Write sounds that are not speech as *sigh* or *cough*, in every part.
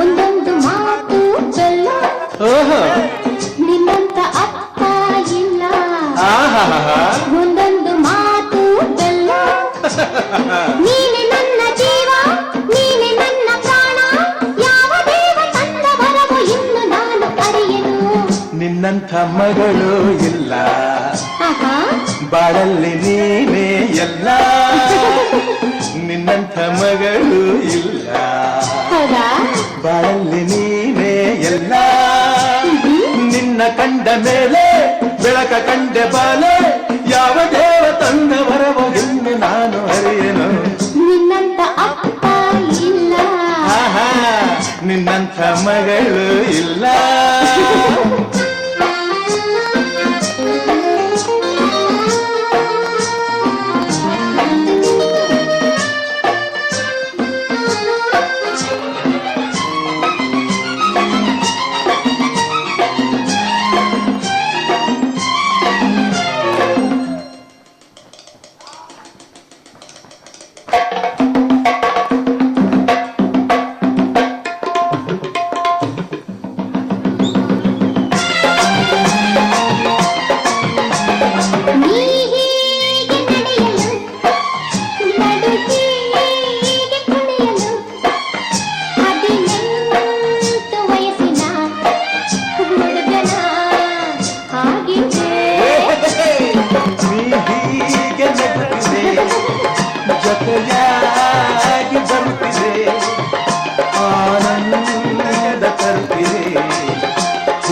ಒಂದೊಂದು ಮಾತು ಬೆಲ್ಲ ನಿನ್ನಂತ ಅಪ್ಪ ಇಲ್ಲ. ಒಂದೊಂದು ಮಾತು ಬೆಲ್ಲ ನೀನೆ ನನ್ನ ಜೀವ ನೀನೆ ನನ್ನ ಪ್ರಾಣ. ಯಾವ ದೇವ ತಂದ ವರವು ಇನ್ನು ನಾನು ಅರಿಯನು. ನಿನ್ನಂತ ಮಗಳು ಇಲ್ಲ. ಬಾಳಲ್ಲಿ ನೀನೇ ಎಲ್ಲ. *laughs* ನಿನ್ನಂಥ ಮಗಳು ಇಲ್ಲ. ಹೌದಾ? ಬಾಳಲ್ಲಿ ನೀನೇ ಎಲ್ಲ. ನಿನ್ನ ಕಂಡ ಮೇಲೆ ಬೆಳಕ ಕಂಡೆ ಬಾಲೆ ಯಾವ ದೇವ ತಂದ ವರವ ಎಂದು ನಾನು ಅರಿಯನು. ನಿನ್ನಂತ ಅಪ್ಪ ಇಲ್ಲ. ನಿನ್ನಂಥ ಮಗಳು ಇಲ್ಲ.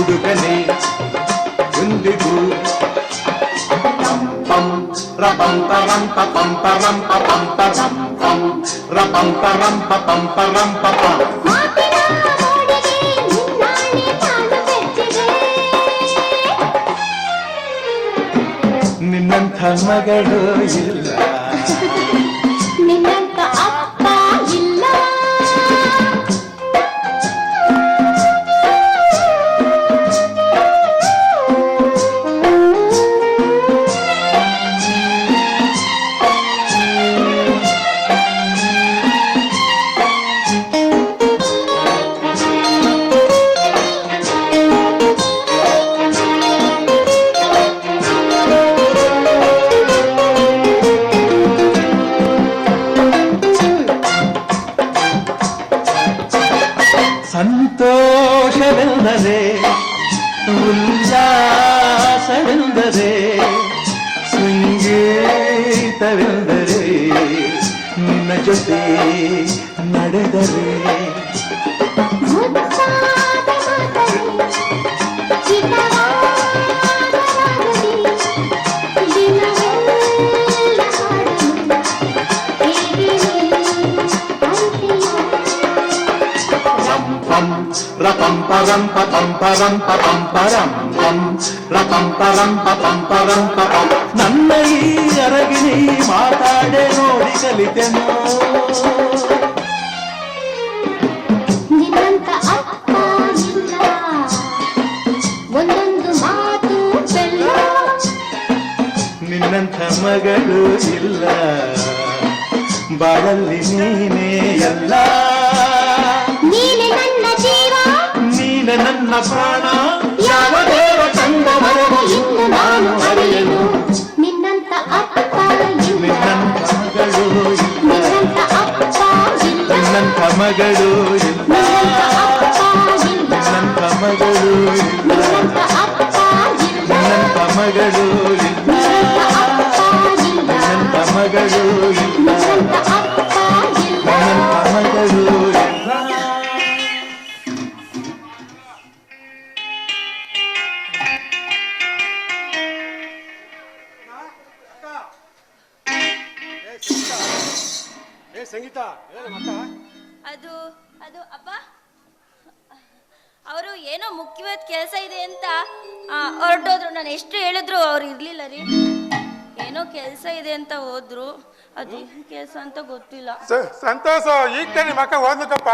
ಹುಡುಗನೇ ಎಂದಿಗೂ ಪಂ ರಪಂ ಪರಂ ಪಂ ಪರಂ ಪಂ ಪರಂ ಪಂ ರಪಂ ಪರಂ ಪಂ ಪರಂ ಪಂ ಮಾತಿನ ಗೋಡೆಗೆ ನಿನ್ನಾಣೆ ನಾನು ಬೆಚ್ಚಿದೆ ನಿನ್ನಂಥ ಮಗಳು ಇಲ್ಲ ಸಂತೋಷವೆಂದರೆ ಉಲ್ಲಾಸವೆಂದರೆ ಸಂಗೀತವೆಂದರೆ ನಿನ್ನ ಜೊತೆ ನಡೆದರೆ ರಪಂ ಪರಂ ಪರಂ ಪಂ ಪರಂ ಪಂ ರಪಂ ಪರಂ ಪಂ ಪರಂ ಪಂ ನನ್ನ ಈ ಅರಗಿಣಿ ಮಾತಾಡೆ ನೋಡಿ ಕಲಿತೆನು ಅಪ್ಪ ಇಲ್ಲ ಒಂದೊಂದು ಮಗಳು ಇಲ್ಲ. ಬಾಳಲ್ಲಿ ನೀನೇ ಎಲ್ಲ. ನನ್ನ ಪ್ರಾಣ ಯಾವ ದೇವ ತಂದ ಮರವು ಇನ್ನು ನಾನು ಅರಿಯನು ನಿನ್ನಂತ ಅಪ್ಪ ಇಲ್ಲ ನಿನ್ನಂಥ ಮಗಳು ಇಲ್ಲ ನಿನ್ನಂತ ಅಪ್ಪ ಇಲ್ಲ ನಿನ್ನಂಥ ಮಗಳು ಇಲ್ಲ ನಿನ್ನಂತ ಅಪ್ಪ ಇಲ್ಲ ನಿನ್ನಂಥ ಮಗಳು ಇಲ್ಲ ನಿನ್ನಂತ ಅಪ್ಪ ಇಲ್ಲ ನಿನ್ನಂಥ ಮಗಳು ಇಲ್ಲ ನಿನ್ನಂತ ಅಪ್ಪ ಇಲ್ಲ ನಿನ್ನಂಥ ಮಗಳು ಏ ಸಂಗೀತ ಅದು ಅದು ಅಪ್ಪ? ಅವರು ಏನೋ ಮುಖ್ಯವಾದ ಕೆಲಸ ಇದೆ ಅಂತ ಆ, ಹೊರಟೋದ್ರು. ನಾನು ಎಷ್ಟು ಹೇಳಿದ್ರು ಅವ್ರು ಇರ್ಲಿಲ್ಲ ರೀ. ಏನೋ ಕೆಲಸ ಇದೆ ಅಂತ ಹೋದ್ರು. ಅದು ಕೆಲಸ ಅಂತ ಗೊತ್ತಿಲ್ಲ. ಸ- ಸಂತೋಷ ಈಗ ತಾನೆ ನಿಮ್ಮ ಅಕ್ಕ ಓದ್ಬೇಕಪ್ಪ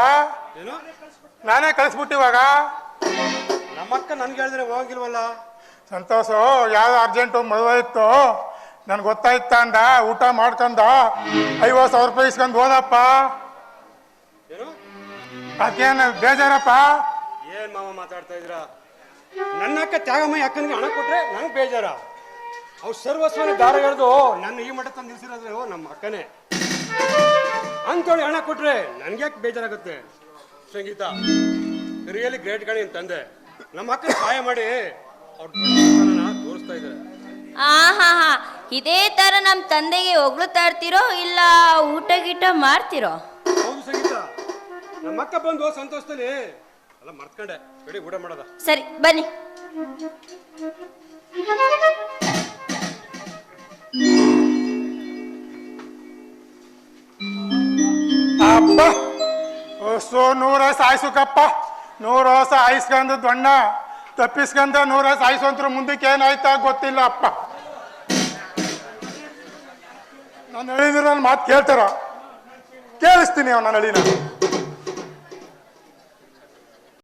ಏನು? ನಾನೇ ಕಳಿಸ್ಬಿಟ್ಟು ಇವಾಗ. ನಮ್ಮಕ್ಕ ನನ್ಗೆ ಹೇಳಿದ್ರೆ ಹೋಗಿಲ್ವಲ್ಲ? ಸಂತೋಷ ಯಾವ ಅರ್ಜೆಂಟು ಮದುವೆ ಇತ್ತು? ನನ್ಗೆ ಗೊತ್ತಾಯ್ತ ಅಂದ ಊಟ ಮಾಡ್ಕೊಂಡ ಐವತ್ತು ಸಾವಿರ ರೂಪಾಯಿ ಇಸ್ಕೊಂಡು ಹೋದಪ್ಪ. ಏನು? ಅದಕ್ಕೇನು ಬೇಜಾರಪ್ಪ? ಏನ್ ಮಾವ ಮಾತಾಡ್ತಾ ಇದ್ರ ನನ್ನ ಅಕ್ಕ ತ್ಯಾಗಮ್ಮ ಅಕ್ಕನಿಗೆ ಹಣ ಕೊಟ್ರೆ ನಂಗೆ ಬೇಜಾರ. ಅವ್ ಸರ್ವಸ್ವನ ದಾರ ಎಳೆದು ನನ್ನ ಈ ಮಠ ತಂದು ನಿಲ್ಸಿರೋದ್ರೆ ನಮ್ಮ ಅಕ್ಕನೇ. ಅಂತೇಳಿ ಹಣ ಕೊಟ್ರೆ ನನ್ಗೆ ಯಾಕೆ ಬೇಜಾರಾಗುತ್ತೆ? ಸಂಗೀತ ರಿಯಲಿ ಗ್ರೇಟ್ ಗಣಿ ಅಂತ ತಂದೆ. ನಮ್ಮ ಅಕ್ಕ ಸಹಾಯ ಮಾಡಿ ಅವ್ರ ತೋರಿಸ್ತಾ ಇದ್ದಾರೆ. ಆ ಹಾ ಹಾ ಇದೇ ತರ ನಮ್ ತಂದೆಗೆ ಹೊಗಳುತ್ತಾ ಇರ್ತೀರೋ ಇಲ್ಲ ಊಟ ಗೀಟ ಮಾಡ್ತಿರೋ? ಹೌದು ಸಂಗೀತ. ನಮ್ಮ ಅಕ್ಕ ಬಂದು ಸಂತೋಷದಲ್ಲಿ. ಅಲ್ಲ ಮರ್ತ್ಕೊಂಡೆ. ಕಡೆ ಊಟ ಮಾಡೋದ. ಸರಿ ಬನ್ನಿ. ಅಪ್ಪ ಸೋ ನೂರ ಸಾಯಿಸುಕಪ್ಪ ನೂರ ವರ್ಷ ಆಯಿಸ್ಕೊಂಡು ದೊಣ್ಣ. ತಪ್ಪಿಸ್ಕೊಂಡ ನೂರ ಸಾಯಿಸೋಂತ್ರ ಮುಂದಕ್ಕೆ ಏನಾಯ್ತಾ ಗೊತ್ತಿಲ್ಲ ಅಪ್ಪ ನಾನು ಹೇಳಿದ್ರೆ ನನ್ನ ಮಾತು ಕೇಳ್ತಾರ? ಕೇಳಿಸ್ತೀನಿ ಅವ್ನ ಹೇಳಿನ